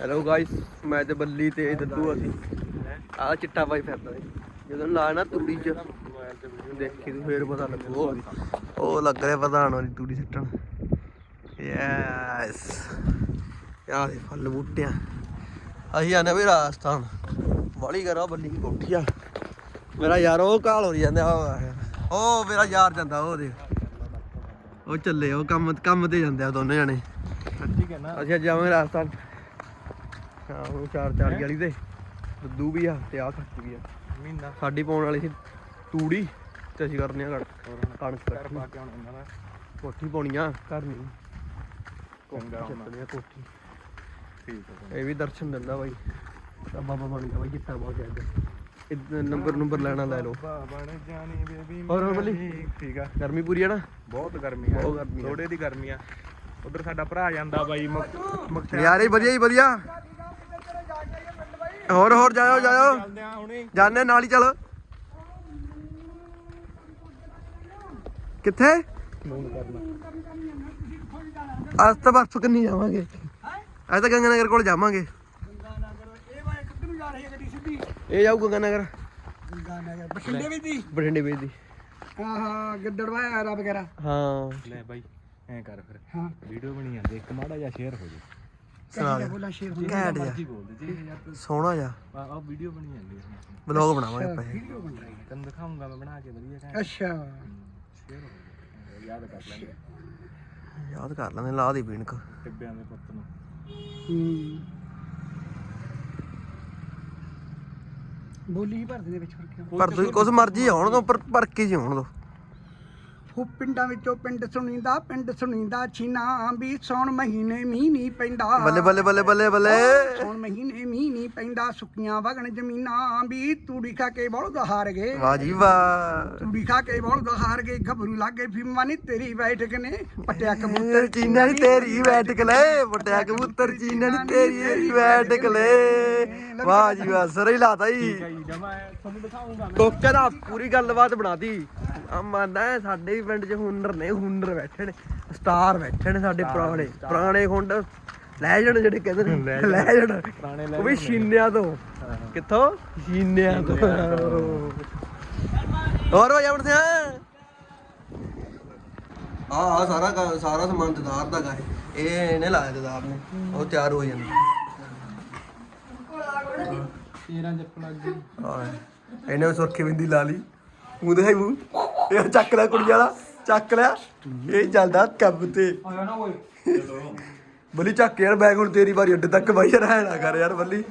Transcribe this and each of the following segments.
Hello guys ਮੈਂ ਤੇ ਬੱਲੀ ਤੇ ਦੱਦੂ ਅਸੀਂ। ਆ ਚਿੱਟਾ ਬਾਈ ਫਿਰਦਾ ਸੀ ਜਦੋਂ ਲਾ ਨਾ ਤੂੜੀ ਚ ਦੇਖੀ ਤੂੰ ਫੇਰ ਪਤਾ ਲੱਗੂ। ਉਹ- ਲੱਗ ਰਿਹਾ ਪ੍ਰਧਾਨ ਵਾਲੀ ਤੂੜੀ ਸਿੱਟਣ। ਯੈਸ ਯਾ ਦੇ ਫੁੱਲ ਬੂਟਿਆਂ। ਅਸੀਂ ਆਨੇ ਵੀ ਰਾਜਸਥਾਨ। ਵਾਲੀ ਕਰਾ ਬੱਲੀ ਦੀ ਕੋਠੀ ਆ। ਮੇਰਾ ਯਾਰ ਉਹ ਕਾਲ ਹੋ ਜਾਂਦਾ ਉਹ ਮੇਰਾ ਯਾਰ ਜਾਂਦਾ ਉਹ ਦੇ ਉਹ ਚੱਲੇ ਉਹ ਕੰਮ ਕੰਮ ਤੇ ਜਾਂਦੇ ਆ ਦੋਨੇ ਜਣੇ। ਸੱਚੀ ਕਹਿਣਾ। ਅਸੀਂ ਅੱਜ ਜਾਵਾਂਗੇ ਰਾਜਸਥਾਨ। ਹਾਂ ਉਹ ਚਾਰ ਚਾਰ ਵਾਲੀ ਤੇ ਦੁੱਧੂ ਵੀ ਆ ਤੇ ਆ ਖੱਚ ਵੀ ਆ। ਮਹੀਨਾ। ਸਾਡੀ ਪਾਉਣ ਵਾਲੀ ਸੀ ਤੂੜੀ ਤੇ ਅਸੀਂ ਕਰਨੀ ਆ ਕਣਕ। ਕਣਕ ਘਰ। ਪਾ ਕੇ ਆਉਣਾ ਦਾ ਕੋਠੀ ਪਾਉਣੀ ਆ। ਘਰ ਨਹੀਂ। ਚੰਗਾ ਹੋਣਾ। ਚੱਲਣੀ ਆ ਕੋਠੀ। ਠੀਕ ਹੈ ਇਹ ਵੀ ਦਰਸ਼ਨ ਦਿੰਦਾ ਬਾਈ। ਬਾਬਾ ਬਣ ਗਿਆ ਬਾਈ ਜਿੱਤਾ ਬਹੁਤ ਜ਼ਿਆਦਾ। ਇਹ ਨੰਬਰ ਨੰਬਰ ਲੈਣਾ ਲੈ ਲਓ। ਬਣ ਜਾਣੀ ਬੇਬੀ ਹੋਰ ਹੋਰ ਬੱਲੀ? ਠੀਕ ਆ। ਗਰਮੀ ਪੂਰੀ ਆ ਨਾ? ਬਹੁਤ ਗਰਮੀ ਆ। ਬਹੁਤ ਗਰਮੀ ਆ। ਥੋੜੇ ਦੀ ਗਰਮੀ ਆ। ਉਧਰ ਸਾਡਾ ਭਰਾ ਜਾਂਦਾ ਬਾਈ ਮੁਕਤਸਰ ਯਾਰੇ ਵਧੀਆ ਹੀ ਵਧੀਆ। ਹੋਰ ਹੋਰ ਜਾਇਓ ਜਾਇਓ। ਚੱਲਦੇ ਆ ਹੁਣੇ। ਜਾਣੇ ਨਾਲ ਹੀ ਚੱਲ। ਕਿੱਥੇ? ਫੋਨ ਕਰਨਾ। ਅੱਜ ਤਾਂ ਬਸ ਕਿੰਨੀ ਜਾਵਾਂਗੇ। ਅੱਜ ਤਾਂ ਗੰਗਾ ਨਗਰ ਕੋਲ ਜਾਵਾਂਗੇ। ਇਹ ਜਾਊ ਗੰਗਾ ਨਗਰ ਬਠਿੰਡੇ ਵੀ ਦੀ? ਬਠਿੰਡੇ ਵੇਚ ਦੀ। ਹਾਂ ਹਾਂ ਗਿੱਦੜਵਾ ਵਗੈਰਾ। ਹਾਂ। ਲੈ ਬਾਈ ਐ ਕਰ ਫਿਰ। ਹਾਂ। ਵੀਡੀਓ ਬਣੀ ਜਾਂਦੇ ਇੱਕ ਮਾੜਾ ਜਿਹਾ ਸ਼ੇਅਰ ਹੋ ਜੇ। ਸੁਣਾ ਦੇ। ਬੋਲਾ ਸ਼ੇਰ ਹੁੰਦਾ ਘੈਂਟ ਜਾ ਮਰਜ਼ੀ ਬੋਲਦੇ ਜੇ ਯਾਰ ਸੋਹਣਾ ਜਾ ਆ ਵੀਡੀਓ ਬਣੀ ਜਾਂਦੀ ਹੈ ਬਲੌਗ ਬਣਾਵਾਂਗੇ ਆਪਾਂ ਇਹ। ਵੀਡੀਓ ਬਣ ਰਹੀ ਹੈ ਤੈਨੂੰ ਦਿਖਾਉਂਗਾ ਮੈਂ ਬਣਾ ਕੇ ਵਧੀਆ ਕਹਿ ਅੱਛਾ। ਸ਼ੇਅਰ ਹੋ ਜਾਏ ਯਾਦ ਕਰ ਲਾਂਗੇ ਯਾਦ ਕਰ ਲੈਂਦੇ ਲਾ ਦੀ ਬੀਣਕ ਟਿੱਬਿਆਂ ਦੇ ਪੁੱਤ ਨੂੰ। ਹੂੰ। ਬੋਲੀ ਹੀ ਭਰਦੇ ਦੇ ਵਿੱਚ ਕਿਉਂ? ਪਰ ਤੁਸੀਂ ਕੁਛ ਮਰਜ਼ੀ ਆਉਣ ਦੋ ਪਰ ਪਰ ਕੇ ਜੀ ਆਉਣ ਦੋ। ਉਹ ਪਿੰਡਾਂ ਵਿੱਚੋਂ ਪਿੰਡ ਸੁਣੀਂਦਾ ਪਿੰਡ ਸੁਣੀਂਦਾ ਛੀਨਾ ਵੀ ਸੌਣ ਮਹੀਨੇ ਮੀਂਹ ਨਹੀਂ ਪੈਂਦਾ। ਬੱਲੇ ਬੱਲੇ ਬੱਲੇ ਬੱਲੇ ਬੱਲੇ। ਸੌਣ ਮਹੀਨੇ ਮੀਂਹ ਨਹੀਂ ਪੈਂਦਾ ਸੁੱਕੀਆਂ ਵਗਣ ਜ਼ਮੀਨਾਂ ਵੀ ਤੂੜੀ ਖਾ ਕੇ ਬਲਦ ਹਾਰ ਗਏ। ਵਾਹ ਜੀ ਵਾਹ। ਤੂੜੀ ਖਾ ਕੇ ਬਲਦ ਹਾਰ ਗਏ ਗੱਭਰੂ ਲਾਗੇ ਫੀਮਾ ਨੀ ਤੇਰੀ ਬੈਠਕ ਨੇ ਪਟਿਆ ਕਬੂਤਰ ਚੀਨਾ ਨੀ ਤੇਰੀ ਬੈਠਕ ਲੈ ਵੱਡਿਆ ਕਬੂਤਰ ਚੀਨਾ ਨੀ ਤੇਰੀ ਬੈਠਕ ਲੈ। ਵਾਹ ਜੀ ਵਾਹ ਸਰ ਹੀ ਲਾਤਾ ਜੀ। ਜਮਾ ਤੁਹਾਨੂੰ ਦਿਖਾਉਂਗਾ ਕੋਕੇ ਦਾ ਪੂਰੀ ਗੱਲਬਾਤ ਬਣਾਤੀ ਆ ਮੰਨਦਾ ਹੈ, ਸਾਡੇ ਪਿੰਡ 'ਚ ਹੁਨਰ ਨੇ ਹੁਨਰ ਬੈਠੇ ਨੇ ਸਟਾਰ ਬੈਠੇ ਨੇ ਸਾਡੇ ਪੁਰਾਣੇ ਪੁਰਾਣੇ ਖੁੰਡ ਲੈਜਣ ਜਿਹੜੇ ਕਹਿੰਦੇ ਨੇ ਪੁਰਾਣੇ ਉਹ ਵੀ ਸ਼ੀਨਿਆਂ ਤੋਂ। ਕਿੱਥੋਂ? ਸ਼ੀਨਿਆਂ ਤੋਂ। ਹੋਰ ਹੋ ਜਾਵਣ ਸਿਆ ਆ ਆ ਸਾਰਾ ਸਾਰਾ ਸਮਾਨ ਦਦਾਰ ਦਾ ਗਾ ਇਹ ਇਹ ਇਹਨੇ ਲਾਇਆ ਦਦਾਰ ਨੇ। ਉਹ ਤਿਆਰ ਹੋ ਜਾਂਦਾ। ਤੇਰਾਂ ਜੱਪਣਾ ਅੱਗੇ। ਹਾਂ। ਇਹਨੇ ਸੁਰਖੀ ਬਿੰਦੀ ਲਾ ਲਈ। ਮੂੰਹ ਦਿਖਾਈ ਮੂੰਹ। ਇਹ ਚੱਕ ਲਿਆ ਕੁੜੀ ਵਾਲਾ, ਚੱਕ ਲਿਆ। ਇਹ ਚੱਲਦਾ ਕੰਮ ਤੇ। ਆਇਆ ਨਾ ਓਏ ਬੱਲੀ ਚੱਕ ਯਾਰ ਬੈਗ ਹੁਣ ਤੇਰੀ ਵਾਰੀ ਅੱਡੇ ਤੱਕ ਬਾਈ ਰਹਿ ਨਾ ਕਰ ਯਾਰ ਬੱਲੀ।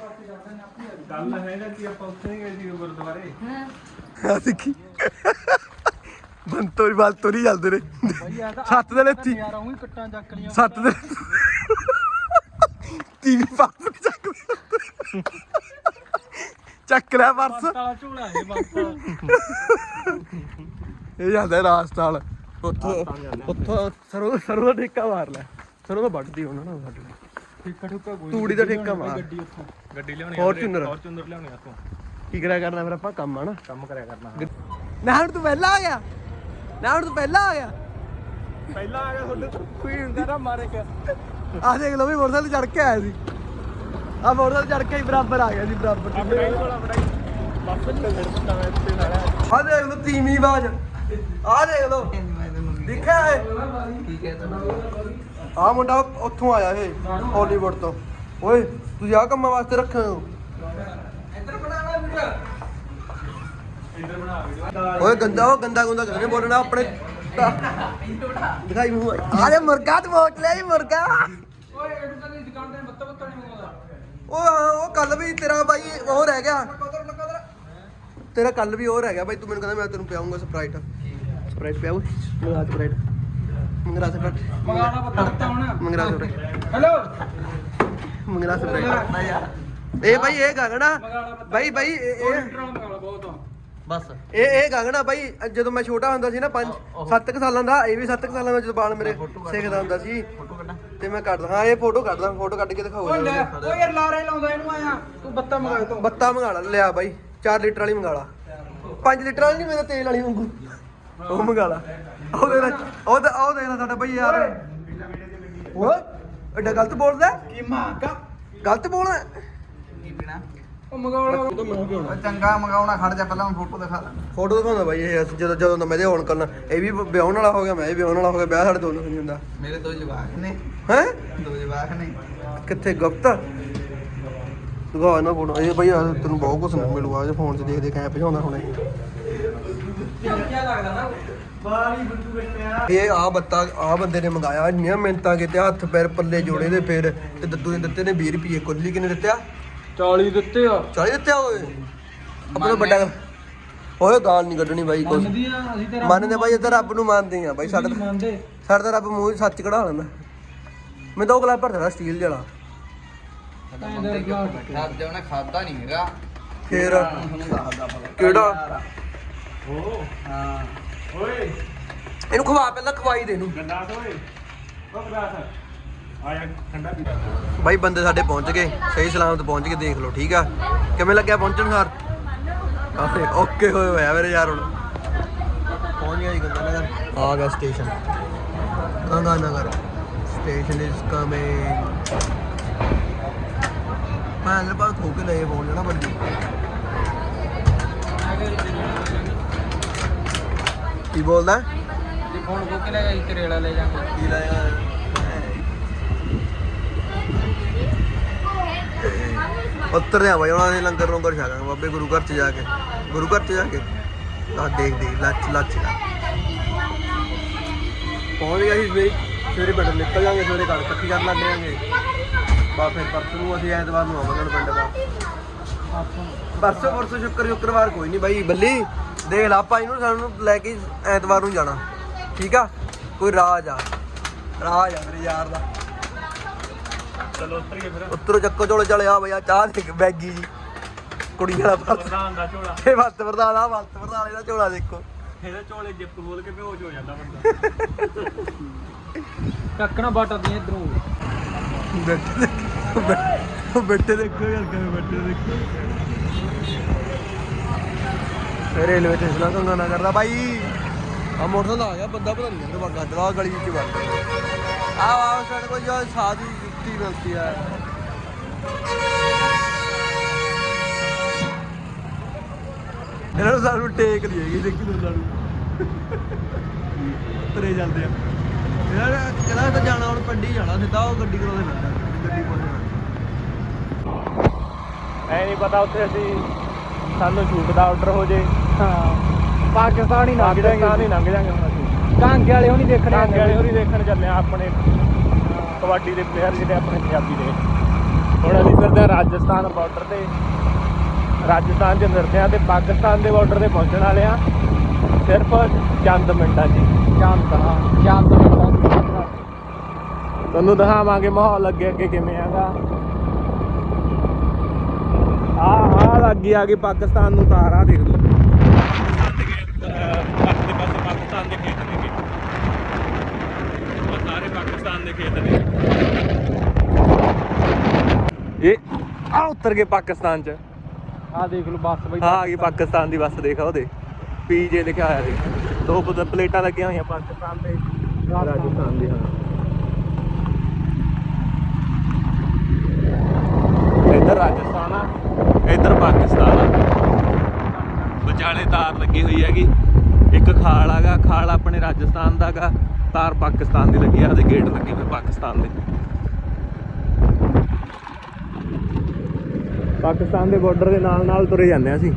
ਗੱਲ ਹੈਗਾ ਕਿ? ਆਪਾਂ ਉੱਥੇ ਨਹੀਂ ਗਏ ਸੀ ਗੁਰਦੁਆਰੇ ਆ ਦੇਖੀ ਬੰਤੋਰੀ ਬਾਲਤੋਰੀ ਚੱਲਦੇ ਨੇ। ਸੱਤ ਦੇ ਲੈਤੀ ਯਾਰ ਉਹੀ ਕੱਟਾਂ ਚੱਕ ਲੀਆਂ ਸੱਤ ਦੇ ਟੀਵੀ ਪਾਪ ਚੱਕ ਲਿਆ। ਚੱਕ ਲਿਆ ਪਰਸ। ਝੋਲਾ ਹੈ ਬੰਤਾ ਇਹ ਜਾਂਦਾ ਰਾਜਸਥਾਨ ਉੱਥੋਂ ਉੱਥੋਂ ਸਰੋਂ ਸਰੋਂ ਦਾ ਠੇਕਾ ਮਾਰ ਲੈ। ਸਰੋਂ ਦਾ ਵੱਢਦੀ ਉਹਨਾਂ ਨਾਲ ਸਾਡੇ ਠੇਕਾ ਠੁਕਾ ਕੋਈ ਤੂੜੀ ਦਾ ਠੇਕਾ ਮਾਰ। ਗੱਡੀ ਉੱਥੋਂ। ਗੱਡੀ ਲਿਆਉਣੀ Fortuner। ਫੋਰਚੂਨਰ ਲਿਆਉਣੀ ਆ ਤੋਂ ਕੀ ਕਰਿਆ ਕਰਨਾ ਫਿਰ ਆਪਾਂ? ਕੰਮ ਆ ਨਾ। ਕੰਮ ਕਰਿਆ ਕਰਨਾ ਨਾ ਹੁਣ ਤੂੰ ਪਹਿਲਾਂ ਆ ਗਿਆ। ਨਾ ਹੁਣ ਤੂੰ ਪਹਿਲਾਂ ਆ ਗਿਆ। ਪਹਿਲਾਂ ਆ ਗਿਆ ਤੁਹਾਡੇ ਕੋਈ ਹੁੰਦਾ ਨਾ ਮਾਰੇ ਕਿ ਆ ਦੇਖ ਲਓ ਵੀ ਮੋਟਰਸਾਈਕਲ ਚੜ ਕੇ ਆਇਆ ਸੀ। ਆ ਮੋਟਰਸਾਈਕਲ ਚੜ ਕੇ ਹੀ ਬਰਾਬਰ ਆ ਗਿਆ ਸੀ ਬਰਾਬਰ। ਕੋਲ ਬੜਾਈ ਵਾਪਸ ਇੱਥੇ ਆ ਦੇਖ ਲਓ ਤੀਵੀਂ ਬਾਜ ਆ ਦੇਖ ਲਓ। ਦੇਖਿਆ ਹੈ ਆ ਮੁੰਡਾ ਉੱਥੋਂ ਆਇਆ ਇਹ ਹਾਲੀਵੁੱਡ ਤੋਂ। ਓਏ ਤੁਸੀਂ ਆ ਕੰਮਾਂ ਵਾਸਤੇ ਰੱਖੇ ਹੋ? ਓਏ ਗੰਦਾ ਉਹ ਗੰਦਾ ਗੁੰਦਾ ਕਰਨੇ ਬੋਲਣਾ ਆਪਣੇ ਦਿਖਾਈ ਮੂੰਹ ਆ ਜਾ ਮੁਰਗਾ ਤੇ ਮੋਟ ਲਿਆ ਜੀ ਮੁਰਗਾ। ਓਏ ਇਹ ਤਾਂ ਨਹੀਂ ਦੁਕਾਨ ਤੇ ਬੱਤਾ ਬੱਤਾ ਨਹੀਂ ਮੰਗਦਾ ਉਹ ਹਾਂ ਉਹ ਕੱਲ ਵੀ ਤੇਰਾ ਬਾਈ ਉਹ ਰਹਿ ਗਿਆ। ਤੇਰਾ ਕੱਲ ਵੀ ਉਹ ਰਹਿ ਗਿਆ ਬਾਈ ਤੂੰ ਮੈਨੂੰ ਕਹਿੰਦਾ ਮੈਂ ਤੈਨੂੰ ਪਿਆਉਂਗਾ ਸਪਰਾਈਟ ਸਪਰਾਈਟ ਪਿਆਉ ਮੰਗਾ ਸਪਰਾਈਟ ਮੰਗਰਾ ਸਪਰਾਈਟ ਮੰਗਾਣਾ ਬੱਤਾ ਬੱਤਾ ਹੁਣ ਮੰਗਰਾ ਸਪਰਾਈਟ ਹੈਲੋ। ਮੰਗਰਾ ਸਪਰਾਈਟ ਇਹ ਬਾਈ ਇਹ ਗਾਗਣਾ। ਬਾਈ ਬਾਈ ਇਹ ਇਹ- ਲੀਟਰ ਮੰਗਾਣਾ ਬਹੁਤ ਆ। ਬਸ। ਇਹ ਇਹ ਗਾਗਣਾ ਬਾਈ ਜਦੋਂ ਮੈਂ ਛੋਟਾ ਹੁੰਦਾ ਸੀ ਨਾ 5 7 ਸਾਲਾਂ ਦਾ ਇਹ ਵੀ 7 ਸਾਲਾਂ ਦਾ ਜਦੋਂ ਬਾਲ ਮੇਰੇ ਸਿੱਖਦਾ ਹੁੰਦਾ ਸੀ। ਤੇ ਮੈਂ ਕੱਢਦਾ ਹਾਂ ਇਹ ਫੋਟੋ ਕੱਢਦਾ ਫੋਟੋ ਕੱਢ ਕੇ ਦਿਖਾਓ। ਯਾਰ ਲਾਰੇ ਲਾਉਂਦਾ ਇਹਨੂੰ ਆਇਆ। ਤੂੰ ਬੱਤਾ ਮੰਗਾ ਤੂੰ। ਬੱਤਾ ਮੰਗਾ ਲਾ ਲਿਆ ਬਾਈ। 4 ਲੀਟਰ ਵਾਲੀ ਮੰਗਾ ਲਾ। 5 ਲੀਟਰ ਵਾਲੀ ਨਹੀਂ ਮੇਰਾ ਤੇਲ ਵਾਲੀ ਵਾਂਗੂ। ਉਹ ਮੰਗਾ ਲਾ। ਉਹ ਦੇ ਉਹ ਦੇ ਉਹ ਦੇਖ ਲੈ ਸਾਡਾ ਬਾਈ ਯਾਰ। ਓਏ ਐਡਾ ਗਲਤ ਬੋਲਦਾ? ਕੀ ਮਾਂਗਾ ਗਲਤ ਬੋਲਣਾ ਕੀ ਪੀਣਾ ਉਹ ਮੰਗਾਉਣਾ। ਉਹ ਚੰਗਾ ਮੰਗਾਉਣਾ ਖੜ ਜਾ ਪਹਿਲਾਂ ਮੈਂ ਫੋਟੋ ਦਿਖਾ ਦਾਂ ਫੋਟੋ ਦਿਖਾਉਂਦਾ ਬਾਈ ਇਹ ਜਦੋਂ ਜਦੋਂ ਦਾ ਮੈਂ ਇਹਦੇ ਹੋਣ ਕਰਨਾ। ਇਹ ਵੀ ਵਿਆਹਣ ਵਾਲਾ ਹੋ ਗਿਆ ਮੈਂ ਵੀ ਵਿਆਹਣ ਵਾਲਾ ਹੋ ਗਿਆ ਵਿਆਹ ਸਾਡੇ ਦੋਨੋਂ ਨਹੀਂ ਹੁੰਦਾ। ਮੇਰੇ ਦੋ ਜਵਾਕ ਨੇ। ਹੈ? ਦੋ ਜਵਾਕ ਨੇ। ਕਿੱਥੇ ਗੁਪਤ? ਦਿਖਾ ਨਾ ਫੋਟੋ। ਇਹ ਬਈ ਆਹ ਤੈਨੂੰ ਬਹੁਤ ਕੁਝ ਮਿਲੂਗਾ ਜੇ ਫੋਨ 'ਚ ਦੇਖ ਦੇਖ ਐ ਭਜਾਉਂਦਾ ਹੁਣ। ਇਹ ਇਹ ਆ ਬੱਤਾ ਆ ਬੰਦੇ ਨੇ ਮੰਗਾਇਆ ਇੰਨੀਆਂ ਮਿੰਤਾਂ ਕੀਤੇ ਹੱਥ ਪੈਰ ਪੱਲੇ ਜੋੜੇ ਦੇ ਫੇਰ ਤੇ ਦੱਦੂ ਨੇ ਦਿੱਤੇ ਨੇ 20 ਰੁਪਏ ਕੁੱਲੀ ਕਿੰਨੇ ਦਿੱਤੇ ਆ 40 ਦਿੱਤੇ ਆ। 40 ਦਿੱਤੇ ਆ ਓਏ? ਆਪਣਾ ਵੱਡਾ ਓਏ ਗਾਲ ਨਹੀਂ ਕੱਢਣੀ ਬਾਈ ਅਸੀਂ ਤਾਂ ਮੰਨਦੇ ਬਾਈ ਇੱਧਰ ਰੱਬ ਨੂੰ ਮੰਨਦੇ ਆ ਬਾਈ ਸਾਡਾ ਮੰਨਦੇ। ਸਾਡਾ ਤਾਂ ਰੱਬ ਮੂੰਹ ਸੱਚ ਕਢਾ ਲੈਂਦਾ। ਮੈਂ ਤਾਂ ਉਹ ਗਲਾ ਭਰਦਾ ਸਟੀਲ ਵਾਲਾ ਖਾਦ ਜਾਣਾ ਖਾਦਾ ਨਹੀਂ ਹੈਗਾ। ਫੇਰ? ਤੁਹਾਨੂੰ ਦੱਸਦਾ ਪਤਾ ਕਿਹੜਾ? ਓ ਹਾਂ। ਓਏ। ਇਹਨੂੰ ਖਵਾ ਪਹਿਲਾਂ ਖਵਾਈ ਦੇ ਇਹਨੂੰ। ਗੰਦਾਸ ਓਏ। ਉਹ ਗਲਾਸ ਆਇਆ ਠੰਡਾ ਪੀ ਬਾਈ ਬੰਦੇ ਸਾਡੇ ਪਹੁੰਚ ਗਏ। ਸਹੀ ਸਲਾਮਤ ਪਹੁੰਚ ਕੇ ਦੇਖ ਲਓ ਠੀਕ ਆ? ਕਿਵੇਂ ਲੱਗਿਆ ਪਹੁੰਚਣ ਸਾਰ? ਕਾਫੀ ਓਕੇ ਹੋਏ ਹੋਇਆ ਮੇਰੇ ਯਾਰ ਹੁਣ। ਪਹੁੰਚ ਗਿਆ ਜੀ ਗੰਗਾ ਨਗਰ। ਆ ਗਿਆ station Ganga Nagar. Station is coming ਮੈਂ ਅੰਦਰ ਪਰ ਥੋਕ ਕੇ ਲਏ ਫੋਨ ਜਣਾ ਵੱਡੀ ਕੀ ਬੋਲਦਾ? ਜੇ ਫੋਨ ਕੋ ਕੇ ਲੈ ਗਈ ਕਰੇਲਾ ਲੈ ਜਾਵਾਂਗੇ। ਕੀ ਲਾਇਆ ਉੱਤਰ ਜਾ ਬਾਈ ਉਹਨਾਂ ਨੇ ਲੰਗਰ ਲੰਗਰ ਛਕਾਂਗੇ ਬਾਬੇ ਗੁਰੂ ਘਰ ਚ ਜਾ ਕੇ। ਗੁਰੂ ਘਰ ਚ ਜਾ ਕੇ? ਆ ਦੇਖ ਦੇਖ ਲੱਚ ਲੱਚ ਦਾ ਪਹੁੰਚ ਗਿਆ ਸੀ ਸਵੇਰੇ ਸਵੇਰੇ ਨਿਕਲ ਜਾਾਂਗੇ ਸਵੇਰੇ ਕਣਕ ਇਕੱਠੀ ਕਰਨ ਲੱਗ ਜਾਾਂਗੇ ਬਾ ਫਿਰ ਪਰਸੋਂ ਨੂੰ ਅਸੀਂ ਐਤਵਾਰ ਨੂੰ ਆਵਾਂਗੇ ਪਿੰਡ ਦਾ। ਪਰਸੋਂ ਪਰਸੋਂ ਸ਼ੁੱਕਰ ਸ਼ੁੱਕਰਵਾਰ ਕੋਈ ਨਹੀਂ ਬਾਈ ਬੱਲੀ ਦੇਖ ਲਾ ਆਪਾਂ ਇਹਨੂੰ ਸਾਨੂੰ ਲੈ ਕੇ ਐਤਵਾਰ ਨੂੰ ਜਾਣਾ। ਠੀਕ ਆ? ਕੋਈ ਰਾਜ ਆ। ਰਾਜ ਆ ਮੇਰੇ ਯਾਰ ਦਾ। ਚਲੋ ਉਤਰੀਏ ਫਿਰ। ਉੱਤਰੋਂ ਚੱਕੋ ਚੋਲੇ ਚਲੇ ਆ ਬਈ ਆ ਚਾਹ ਦੇ ਬੈਗੀ ਜੀ। ਕੁੜੀ ਵਾਲਾ ਪਰਸ। ਪ੍ਰਧਾਨ ਦਾ ਝੋਲਾ। ਇਹ ਵੱਤ ਵਰਦਾਨ ਆ ਵੱਤ ਇਹਦਾ ਝੋਲਾ ਦੇਖੋ। ਇਹਦੇ ਝੋਲੇ ਜਿੱਪ ਖੋਲ ਕੇ ਬੇਹੋਸ਼ ਹੋ ਜਾਂਦਾ ਬੰਦਾ। ਕੱਕਣਾ ਬਾਟਦੀਆਂ ਇਧਰੋਂ। ਬੈਠੇ ਦੇਖੋ ਬੈ- ਬੈਠੇ ਦੇਖੋ ਯਾਰ ਕਿਵੇਂ ਬੈਠੇ ਦੇਖੋ। ਰੇਲਵੇ ਸਟੇਸ਼ਨ ਤੋਂ ਨਾ ਕਰਦਾ ਬਾਈ। ਆ ਮੋਟਰਸਾਈਕਲ ਆ ਗਿਆ, ਬੰਦਾ ਪਤਾ ਨਹੀਂ ਕਿੱਧਰ ਵਗਾ ਚਲਾ ਗਲੀ ਵਿੱਚ ਵਗ ਆ ਆ ਸਾਡੇ ਕੋਲ ਜੋ ਸਾਦੀ ਜੁੱਤੀ ਮਿਲਦੀ ਹੈ ਇਹਨਾਂ ਨੂੰ ਸਾਨੂੰ ਟੇਕ ਲਈ ਹੈਗੀ, ਦੇਖੀ ਦੋਨਾਂ ਨੂੰ ਤਰੇ ਜਾਂਦੇ ਆ। ਯਾਰ ਕਿਹੜਾ ਤਾਂ ਜਾਣਾ ਹੁਣ ਪਿੰਡੀ ਜਾਣਾ ਸਿੱਧਾ ਉਹ ਗੱਡੀ ਕੋਲੋਂ ਦੇ ਮਿਲਦਾ ਗੱਡੀ ਕੋਲੋਂ ਐ ਨਹੀਂ ਪਤਾ ਉੱਥੇ ਅਸੀਂ ਸਾਨੂੰ ਸ਼ੂਟ ਦਾ ਆਰਡਰ ਹੋ ਜੇ। ਹਾਂ ਪਾਕਿਸਤਾਨ ਹੀ ਲੰਘ ਜਾਾਂਗੇ ਪਾਕਿਸਤਾਨ ਹੀ ਲੰਘ ਜਾਾਂਗੇ ਹੁਣ ਅਸੀਂ। ਕਾਂਗੇ ਵਾਲੇ ਉਹ ਨਹੀਂ ਦੇਖਣੇ ਕਾਂਗੇ ਵਾਲੇ ਹੋਰੀ ਦੇਖਣ ਚੱਲੇ ਆ ਆਪਣੇ ਕਬੱਡੀ ਦੇ ਪਲੇਅਰ ਜਿਹੜੇ ਆਪਣੇ ਪੰਜਾਬੀ ਦੇ। ਹੁਣ ਅਸੀਂ ਫਿਰਦੇ ਹਾਂ ਰਾਜਸਥਾਨ ਬਾਰਡਰ ਤੇ। ਰਾਜਸਥਾਨ 'ਚ ਫਿਰਦੇ ਹਾਂ ਤੇ ਪਾਕਿਸਤਾਨ ਦੇ ਬਾਰਡਰ ਤੇ ਪਹੁੰਚਣ ਵਾਲੇ ਆ ਸਿਰਫ ਚੰਦ ਮਿੰਟਾਂ 'ਚ ਹੀ। ਜਾਣਦਾ ਜਾਣਦਾ ਤੁਹਾਨੂੰ ਦਿਖਾਵਾਂਗੇ ਮਾਹੌਲ ਅੱਗੇ ਅੱਗੇ ਕਿਵੇਂ ਆਗਾ ਆ ਆ ਲੱਗੀ ਆ ਗਈ ਪਾਕਿਸਤਾਨ ਨੂੰ ਤਾਰ ਦੇਖ ਲਓ। ਪਾਸੇ ਪਾਸੇ ਪਾਕਿਸਤਾਨ ਦੇ ਖੇਤ ਨੇ ਉਹ ਸਾਰੇ ਪਾਕਿਸਤਾਨ ਦੇ ਖੇਤ ਨੇ ਇਹ ਆ ਉੱਤਰ ਗਏ ਪਾਕਿਸਤਾਨ ਚ। ਆ ਦੇਖ ਲਓ ਬੱਸ ਬਈ ਹਾਂ ਆ ਗਈ ਪਾਕਿਸਤਾਨ ਦੀ ਬੱਸ ਦੇਖ ਉਹਦੇ। ਪੀਜੇ ਲਿਖਿਆ ਹੋਇਆ ਦੇਖ ਦੋ ਪਲੇਟਾਂ ਲੱਗੀਆਂ ਹੋਈਆਂ ਪਾਕਿਸਤਾਨ ਤੇ। ਰਾਜਸਥਾਨ ਦੀ ਹਾਂ ਇੱਧਰ ਰਾਜਸਥਾਨ ਆ ਇੱਧਰ ਪਾਕਿਸਤਾਨ ਆ ਵਿਚਾਲੇ ਤਾਰ ਲੱਗੀ ਹੋਈ ਹੈਗੀ। ਇੱਕ ਖਾਲ ਆਗਾ, ਖਾਲ ਆਪਣੇ ਰਾਜਸਥਾਨ ਦਾ ਗਾ, ਤਾਰ ਪਾਕਿਸਤਾਨ ਦੀ ਲੱਗੀ ਆ ਤੇ ਗੇਟ ਲੱਗੇ ਹੋਏ ਪਾਕਿਸਤਾਨ ਦੇ। ਪਾਕਿਸਤਾਨ ਦੇ ਬਾਰਡਰ ਦੇ ਨਾਲ ਨਾਲ ਤੁਰੇ ਜਾਂਦੇ ਆ ਅਸੀਂ।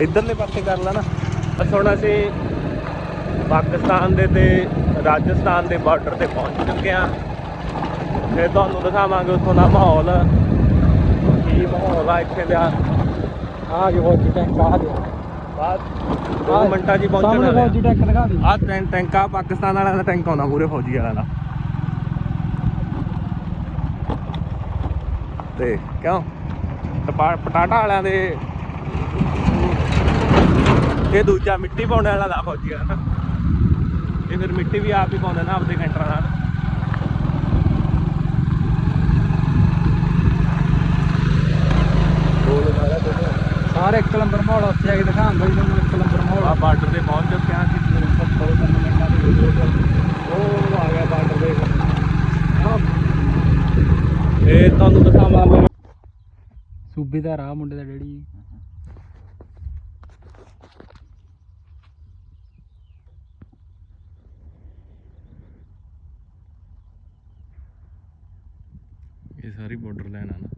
ਇਧਰਲੇ ਪਾਸੇ ਕਰ ਲਾ ਨਾ ਬਸ ਹੁਣ ਅਸੀਂ ਪਾਕਿਸਤਾਨ ਦੇ ਤੇ ਰਾਜਸਥਾਨ ਦੇ ਬਾਰਡਰ ਤੇ ਪਹੁੰਚ ਚੁੱਕੇ ਹਾਂ। ਫਿਰ ਤੁਹਾਨੂੰ ਦਿਖਾਵਾਂਗੇ ਉੱਥੋਂ ਦਾ ਮਾਹੌਲ। ਕੀ ਮਾਹੌਲ ਆ ਇੱਥੇ ਦਾ? ਆ ਗਏ ਫੌਜੀ ਟੈਂਕ ਆ ਦੇ ਬਾਅਦ ਦੋ ਮਿੰਟਾਂ 'ਚ ਹੀ ਪਹੁੰਚਣ ਵਾਲੇ ਟੈਂਕ ਦੇ ਆ ਟੈਂਕ ਟੈਂਕਾ ਪਾਕਿਸਤਾਨ ਵਾਲਿਆਂ ਦਾ ਟੈਂਕ ਆਉਂਦਾ ਪੂਰੇ ਫੌਜੀ ਵਾਲਿਆਂ ਦਾ। ਤੇ ਕਿਉਂ? ਪਟਾਟਾ ਵਾਲਿਆਂ ਦੇ ਤੇ ਦੂਜਾ ਮਿੱਟੀ ਪਾਉਣ ਵਾਲਾ ਦਾ ਫੌਜੀ ਆ ਇਹ ਫਿਰ ਮਿੱਟੀ ਵੀ ਆਪ ਹੀ ਪਾਉਂਦਾ ਨਾ ਆਪਦੇ ਕੈਂਟਰਾਂ ਨਾਲ। ਸਾਰੇ ਇੱਕ ਨੰਬਰ ਮਾਹੌਲ ਉੱਥੇ ਆ ਕੇ ਦਿਖਾਉਂਦਾ ਜੀ ਤੁਹਾਨੂੰ ਇੱਕ ਨੰਬਰ ਮਾਹੌਲ ਆ। ਬਾਰਡਰ ਤੇ ਪਹੁੰਚ ਚੁੱਕੇ ਆ ਕਿ ਮੇਰੇ ਕੋਲ ਥੋੜੇ ਤਿੰਨ ਮਿੰਟਾਂ ਦੇ ਵਿੱਚ। ਉਹ ਆ ਗਿਆ ਬਾਰਡਰ ਦੇ ਇਹ ਤੁਹਾਨੂੰ ਦਿਖਾਵਾਂਗਾ। ਸੂਬੇ ਦਾ ਰਾਹ ਮੁੰਡੇ ਦਾ ਡੈਡੀ। ਇਹ ਸਾਰੀ ਬਾਰਡਰ ਲਾਈਨ ਆ ਨਾ।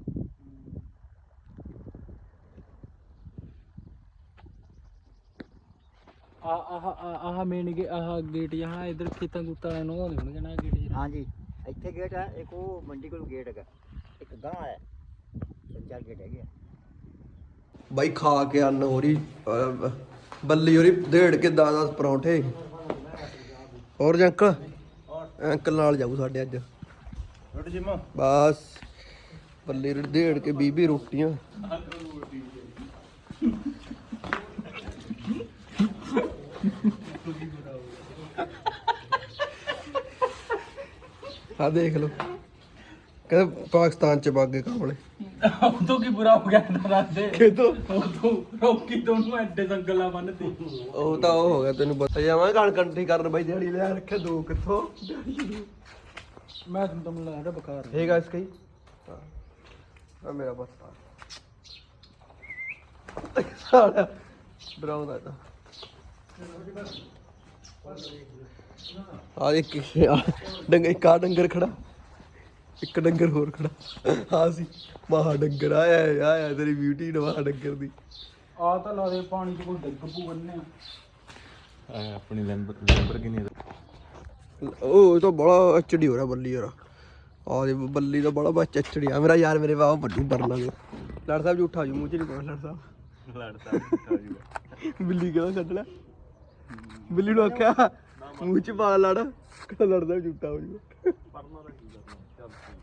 ਆ ਆਹ ਆਹ- ਮੇਨ ਗੇ ਆਹ ਗੇਟ ਜਹਾਂ ਇਧਰ ਖੇਤਾਂ ਵਾਲਿਆਂ ਨੂੰ ਆਉਂਦੇ ਹੋਣਗੇ ਨਾ ਗੇਟ ਜਿਹੜਾ ਹਾਂਜੀ ਇੱਥੇ ਗੇਟ ਹੈ ਇੱਕ ਉਹ ਮੰਡੀ ਕੋਲ ਗੇਟ ਹੈਗਾ। ਇੱਕ ਗਾਂ ਹੈ ਤਿੰਨ ਚਾਰ ਗੇਟ ਹੈਗੇ। ਬਾਈ ਖਾ ਕੇ ਅੰਨ ਹੋ ਰਹੀ ਅਹ, ਬੱਲੀ ਹੋ ਰਹੀ ਢੇੜ ਕੇ 10 10 ਪਰੌਂਠੇ। ਹੋਰ ਜੀ ਅੰਕਲ? ਅੰਕਲ ਨਾਲ ਜਾਊ ਸਾਡੇ ਅੱਜ। ਰੋਟੀ ਜਿਮਾ ਬਸ ਬੱਲੀ ਰ ਢੇੜ ਕੇ 20 20 ਰੋਟੀਆਂ। ਆ ਦੇਖ ਲਓ। ਕਹਿੰਦੇ ਪਾਕਿਸਤਾਨ ਚ ਬਾਗੇ ਕਾਮਲੇ ਉਹ ਤੋਂ ਕੀ ਬੁਰਾ ਹੋ ਗਿਆ ਨਾ ਰਾਤੇ ਕਿਤੋਂ ਉਹ ਤੋਂ ਰੋਕੀ ਦੋਨੋਂ ਐਡੇ ਸੰਗਲਾ ਬੰਨਤੀ। ਉਹ ਤਾਂ ਉਹ ਹੋ ਗਿਆ ਤੈਨੂੰ ਪਤਾ ਜਾਵਾਂ ਕਣ ਕੰਠੀ ਕਰਨ ਬਾਈ ਦਿਹਾੜੀ ਲਿਆ ਰੱਖਿਆ ਦੋ ਕਿੱਥੋਂ? ਮੈਂ ਤੁਹਾਨੂੰ ਤਾਂ ਲੱਗਦਾ ਬਕਾਰ ਹੈ। ਗਾਇਸ ਕਈ। ਆ ਮੇਰਾ ਬਸਤਾ ਸਾਲਾ ਡਰਾਉਂਦਾ ਤਾਂ। ਆ ਇੱਕ ਆ ਡੰਗਰ ਇੱਕ ਆ ਡੰਗਰ ਖੜਾ। ਇੱਕ ਡੰਗਰ ਹੋਰ ਖੜਾ। ਆ ਸੀ ਮਹਾ ਡੰਗਰ ਆਇਆ ਹੈ, ਆਇਆ ਤੇਰੀ ਬਿਊਟੀ ਨਵਾ ਡੰਗਰ ਦੀ। ਆ ਤਾਂ ਲਾ ਦੇ ਪਾਣੀ ਚ ਕੋਈ ਡਿੱਗ ਪੂ ਬੰਨੇ ਆ ਆਪਣੀ ਲੈਂਬਰ ਲੈਂਬਰਗਿਨੀ ਉਹ ਇਹ ਤਾਂ ਬੜਾ ਐਚਡੀ ਹੋ ਰਿਹਾ ਬੱਲੀ ਯਾਰ। ਆ ਦੇ ਬੱਲੀ ਦਾ ਬੜਾ ਬੱਚ ਐਚਡੀ ਆ। ਮੇਰਾ ਯਾਰ ਮੇਰੇ ਵਾਹ ਵੱਡੂ ਡਰ ਲਾਂਗੇ ਲੜ ਸਾਹਿਬ ਜੀ ਉਠਾ ਜੂ ਮੂੰਹ ਚ ਨਹੀਂ ਪਾਉਣਾ ਲੜ ਸਾਹਿਬ। ਲੜਦਾ ਉੱਠਾ ਜੂਗਾ ਬਿੱਲੀ ਕਹਿੰਦਾ ਕੱਢ ਲੈ ਬਿੱਲੀ ਨੂੰ ਆਖਿਆ ਮੂੰਹ ਚ ਪਾ ਲੜ। ਕਹਿੰਦਾ ਲੜਦਾ ਝੂਟਾ ਹੋ ਜੂ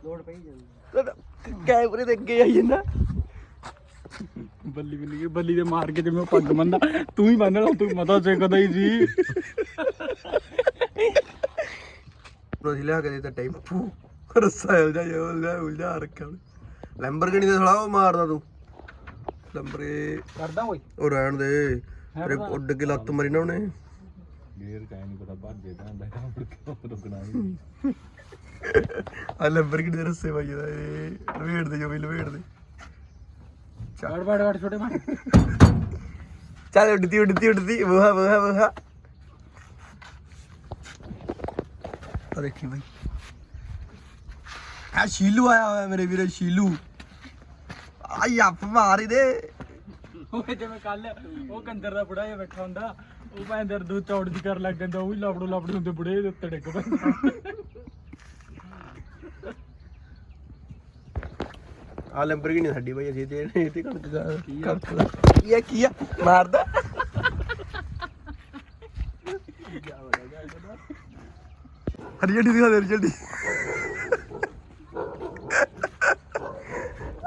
ਲੋੜ ਪਈ ਜਾਂਦੀ। ਕੈਮਰੇ ਦੇ ਅੱਗੇ ਆਈ ਜਾਂਦਾ। ਬੱਲੀ ਬੱਲੀ ਬੱਲੀ ਦੇ ਮਾਰ ਕੇ ਜਿਵੇਂ ਉਹ ਪੱਗ ਬੰਦਾ ਤੂੰ ਹੀ ਬੰਨ ਲਾ ਤੂੰ ਮਤਾ ਸਿੱਖਦਾ ਹੀ ਸੀ ਅਸੀਂ ਲਿਆ ਕੇ ਦਿੱਤਾ ਟੈਂਪੂ ਰੱਸਾ ਉਲਝਾ ਜਾ ਉਲਝਾ ਉਲਝਾ ਰੱਖਿਆ ਲੈਂਬਰਗਿਨੀ ਦੇ ਥੋੜਾ ਉਹ ਮਾਰਦਾ ਤੂੰ। ਲੈਂਬਰੇ ਕਰਦਾ ਓਏ ਉਹ ਰਹਿਣ ਦੇ। ਤੇਰੇ ਉੱਡ ਕੇ ਲੱਤ ਮਰੀ ਨਾ ਉਹਨੇ। ਗੇਰ ਕਾਇ ਨਹੀਂ ਪਤਾ ਭੱਜ ਤਾਂ ਬੈਠਾ ਮੁੜ ਕੇ ਰੁਕਣਾ ਹੀ ਆ ਲੈਂਬਰਗਿਨੀ ਦੇ ਰੱਸੇ ਪਾਈ ਜਾਂਦਾ ਇਹ ਲਵੇੜ ਦੇ ਜੋ ਵੀ ਲਵੇੜ ਦੇ। ਵੜ ਵੜ ਵੜ ਛੋਟੇ ਮਾਰ। ਚੱਲ ਉੱਡਦੀ ਉੱਡਦੀ ਉੱਡਦੀ। ਵਹਾ ਵਹਾ ਵਹਾ। ਆ ਦੇਖੀ ਬਾਈ। ਆ ਸ਼ੀਲੂ ਆਇਆ ਹੋਇਆ ਮੇਰੇ ਵੀਰੇ ਸ਼ੀਲੂ। ਆ ਯੱਪ ਮਾਰੀ ਦੇ ਓਏ ਜਿਵੇਂ ਕੱਲ ਉਹ ਕੰਦਰ ਦਾ ਬੁੜਾ ਜਿਹਾ ਬੈਠਾ ਹੁੰਦਾ ਉਹ ਭਾਂ ਅੰਦਰ ਦੋ ਚੌੜ ਦੀ ਕਰ ਲੱਗ ਜਾਂਦਾ ਉਹ ਵੀ ਲਪੜੋ ਲਪੜ ਹੁੰਦੇ ਬੁੜੇ ਦੇ ਉੱਤੇ ਡਿੱਗ ਪੈਂਦਾ। ਆ ਲੈਂਬਰਗਿਨੀ ਸਾਡੀ ਬਾਈ ਅਸੀਂ ਤੇ ਇਹ ਤੇ ਕਣਕ ਦਾ ਕਰਦਾ ਕੀ ਆ ਕੀ ਆ? ਮਾਰਦਾ। ਹਰੀ ਦਿਖਾ ਦੇ ਹਰੀ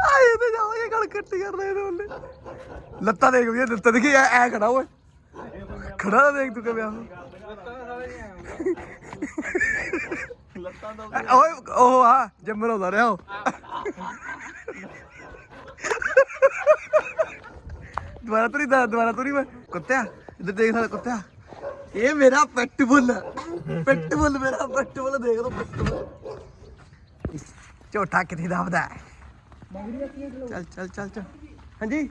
ਆਏ ਤੇ ਜਾਵਾਂਗੇ ਗਲ ਕੱਟੀ ਕਰਦੇ ਇਹਦੇ ਵੱਲੇ। ਲੱਤਾਂ ਦੇਖ ਵੀ ਲੱਤਾਂ ਦੇਖੀ ਐ ਐ ਖੜਾ, ਓਏ। ਖੜਾ ਤਾਂ ਦੇਖ ਤੂੰ ਕਿਵੇਂ ਆ। ਓਏ, ਉਹ ਆ ਜੰਮਰ ਹੁੰਦਾ ਰਿਹਾ ਉਹ। ਦੁਬਾਰਾ ਤੁਰੀ ਦਾ ਦੁਬਾਰਾ ਤੁਰੀ ਮੈਂ। ਕੁੱਤਿਆ, ਇੱਧਰ ਦੇਖ ਸਾਲਾ ਕੁੱਤਿਆ। ਇਹ ਮੇਰਾ ਪੈਟ ਬੁੱਲ। ਪੈਟ ਬੁੱਲ ਮੇਰਾ ਪੈਟ ਬੁੱਲ ਦੇਖ ਲੋ ਪੈਟ ਬੁੱਲ ਝੋਟਾ ਕਿੱਥੇ ਦਬਦਾ ਹੈ? ਚੱਲ ਚੱਲ ਚੱਲ ਚੱਲ। ਹਾਂਜੀ?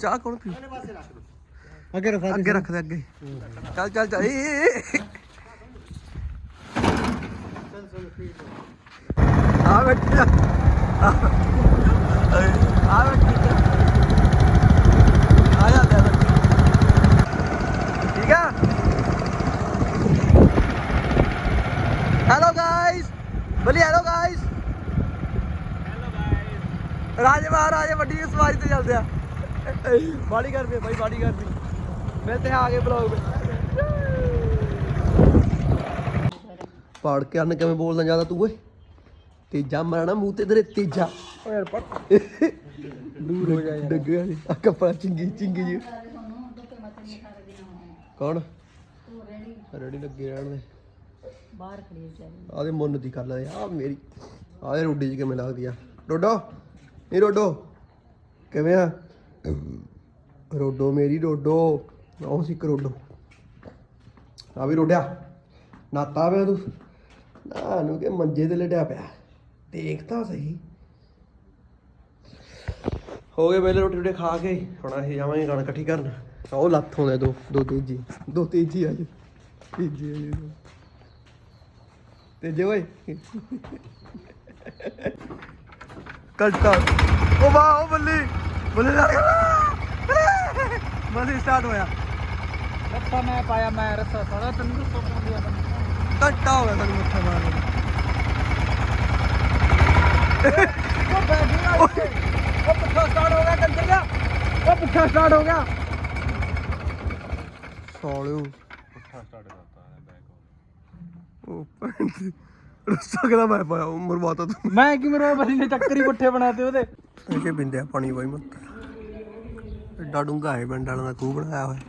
ਚਾਹ ਕੌਣ ਪੀ? ਅੱਗੇ ਰਫਾ ਅੱਗੇ ਰੱਖ ਦੇ ਅੱਗੇ। ਚੱਲ ਚੱਲ ਚੱਲ। ਆ ਬੈਠੀ ਆ। ਆ ਬੈਠੀ ਆ ਜਾ ਲੈ ਬੈਠੀ ਠੀਕ ਆ ਹੈਲੋ ਗਾਇਸ ਬੋਲੀ ਹੈਲੋ ਗਾਇਸ ਰਾਜੇ ਮਹਾਰਾਜੇ ਵੱਡੀ ਸਵਾਰੀ ਤੇ ਚੱਲਦੇ ਆ। ਬਾੜੀ ਕਰ ਭਾਈ ਬਾੜੀ ਕਰ ਮੈਂ ਤੇ ਆ ਗਏ ਬਲੌਗ ਪਾੜ ਕੇ ਅੰਨ ਕਿਵੇਂ ਬੋਲਦਾ ਜ਼ਿਆਦਾ ਤੂੰ ਓਏ? ਤੇਜਾ ਮਰਣਾ ਮੂੰਹ ਤੇ ਤੇਰੇ ਤੇਜਾ। ਓ ਯਾਰ ਪਰ ਦੂਰ ਹੋ ਜਾ ਯਾਰ। ਡੱਗ ਗਿਆ ਆ ਕੱਪੜਾ ਚਿੰਗੀ ਚਿੰਗੀ ਜੀ ਕੌਣ? ਰੈਡੀ ਲੱਗੇ ਰਹਿਣ ਦੇ। ਬਾਹਰ ਖੜੀ ਵਿਚਾਰੀ। ਆਦੇ ਮੁੰਨ ਦੀ ਕਰ ਲੈ। ਆ ਮੇਰੀ। ਆਦੇ ਰੋਡੀ ਜੀ ਕਿਵੇਂ ਲੱਗਦੀ ਆ। ਡੋਡੋ। ਇਹ ਰੋਡੋ ਕਿਵੇਂ ਆ? ਰੋਡੋ ਮੇਰੀ ਰੋਡੋ ਉਹ ਸੀ ਕਰੋਡੋ ਆ ਵੀ ਰੋਡਿਆ, ਨਾਤਾ ਪਿਆ ਤੂੰ। ਨਾ ਨੂੰ ਮੰਜੇ ਤੇ ਲਟਿਆ ਪਿਆ। ਦੇਖ ਸਹੀ। ਹੋ ਗਏ ਵੇਲੇ ਰੋਟੀ ਰੋਟੀ ਖਾ ਕੇ, ਹੁਣ ਅਸੀਂ ਜਾਵਾਂਗੇ ਕਣਕ ਇਕੱਠੀ ਕਰਨ। ਉਹ ਲੱਥ ਹੁੰਦੇ ਦੋ ਦੋ ਤੀਜੀ। ਦੋ ਤੀਜੀ ਆ ਜੀ। ਤੇਜੀ ਆ ਜੀ ਦੋ। ਤੇਜੇ ਓਏ। ਕੱਟਾ ਉਹ ਵਾਹ ਉਹ ਬੱਲੀ। ਬੱਲੀ ਲੱਗ ਬੱਲੀ ਸਟਾਰਟ ਹੋਇਆ। ਰੱਸਾ ਮੈਂ ਪਾਇਆ ਮੈਂ ਰੱਸਾ ਸਾਰਾ। ਤੈਨੂੰ ਦੱਸੋ ਪਾਉਂਦੇ ਆ ਘੰਟਾ ਹੋ ਗਿਆ ਸਾਨੂੰ ਮੱਥਾ ਮਾਰਨ ਨੂੰ। ਉਹ ਬੈ ਗਿਆ ਉੱਥੇ ਉਹ ਪੁੱਠਾ ਸਟਾਰਟ ਹੋ ਗਿਆ ਕੰਦਰ ਦਾ। ਉਹ ਪੁੱਠਾ ਸਟਾਰਟ ਹੋ ਗਿਆ। ਸਾਲਿਓ ਪੁੱਠਾ ਸਟਾਰਟ ਕਰਤਾ ਹੈ ਬੈਕ ਉਹ ਭੈਣ ਦੀ ਰੱਸਾ ਕਿਹਦਾ ਮੈਂ ਪਾਇਆ? ਉਹ ਮਰਵਾਤਾ ਤੂੰ। ਮੈਂ ਕਿ ਮੇਰੇ ਬਲੀ ਨੇ ਚੱਕਰੀ ਪੁੱਠੇ ਬਣਾਤੇ ਉਹਦੇ। ਇਹ ਬਿੰਦਿਆ ਪਾਣੀ ਬਾਈ ਮੱਤ। ਐਡਾ ਡੂੰਘਾ ਹੈ ਪਿੰਡ ਵਾਲਿਆਂ ਦਾ ਖੂਹ ਬਣਾਇਆ ਹੋਇਆ।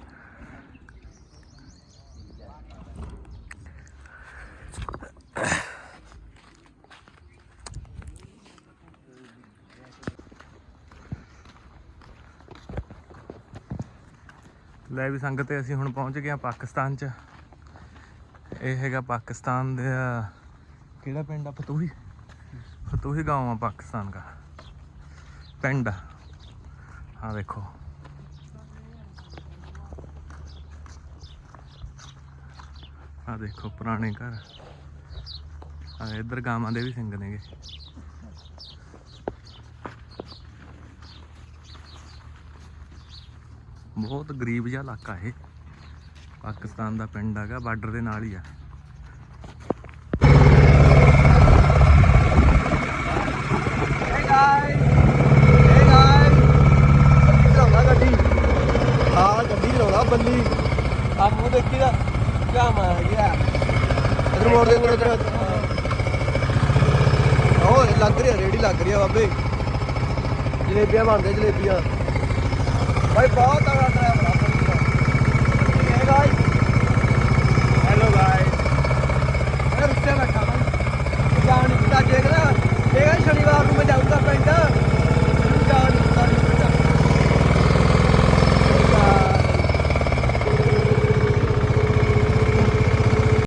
ਲੈ ਵੀ ਸੰਗਤ ਅਸੀਂ ਹੁਣ ਪਹੁੰਚ ਗਏ ਹਾਂ ਪਾਕਿਸਤਾਨ ਚ। ਇਹ ਹੈਗਾ ਪਾਕਿਸਤਾਨ ਦਾ ਕਿਹੜਾ ਪਿੰਡ ਆ? ਫਤੂਹੀ? ਫਤੂਹੀ ਗਾਉਂ ਆ ਪਾਕਿਸਤਾਨ ਦਾ। ਪਿੰਡ। ਆ ਦੇਖੋ। ਆ ਦੇਖੋ ਪੁਰਾਣੇ ਘਰ। ਆ ਇੱਧਰ ਗਾਵਾਂ ਦੇ ਵੀ ਸਿੰਘ ਨੇਗੇ। ਬਹੁਤ ਗਰੀਬ ਜਿਹਾ ਇਲਾਕਾ ਇਹ। ਪਾਕਿਸਤਾਨ ਦਾ ਪਿੰਡ ਹੈਗਾ, ਬਾਰਡਰ ਦੇ ਨਾਲ ਹੀ ਆ। ਆ ਮੂੰਹ ਦੇਖੀ ਦਾ ਕਿਆ ਮਾਰ ਗਿਆ। ਇਧਰ ਮੋੜ ਦੇ ਕੋਲ ਇਧਰ ਉਹ ਲੱਗ ਰਹੀ ਆ ਰੇੜੀ ਲੱਗ ਰਹੀ ਆ ਬਾਬੇ। ਜਲੇਬੀਆਂ ਬਣਦੇ ਜਲੇਬੀਆਂ। ਭਾਈ ਬਹੁਤ ਤਗੜਾ ਡਰਾਈਵਰ ਆ ਦਾ। ਇਹ ਗਾਇਸ ਹੈਲੋ ਗਾਇਸ ਮੈਂ ਰੁੱਸੇ ਬੈਠਾ ਭਾਈ ਜਾਣ ਦਿੱਤਾ ਦੇਖ ਲੈ। ਇਹ ਸ਼ਨੀਵਾਰ ਨੂੰ ਮੈਂ ਜਾਊਂਗਾ ਪਿੰਡ।